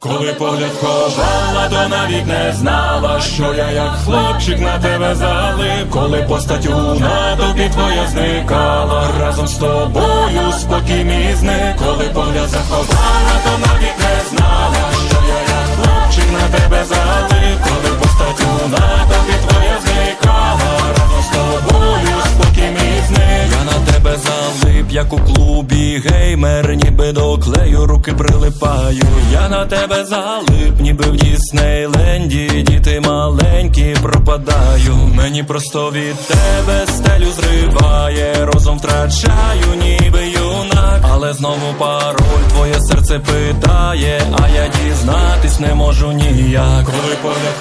Коли погляд ховала, то навік не знала, що я як хлопчик на тебе залип. Коли постать у натовпі твоя зникала, разом з тобою спокій мій зник. Коли погляд заховала, то навік не знала, що я як хлопчик на тебе залип. Коли постать у натовпі твоя зникала, разом з тобою спокій мій зник. Я на тебе залип, як у клубі геймер, ніби до клею руки прилипаю. Я на тебе залип, ніби в Діснейленді, діти маленькі пропадаю. Мені просто від тебе стелю зриває, розум втрачаю, ніби юнак. Але знову пароль твоє серце питає, а я дізнатись не можу ніяк. Коли погляд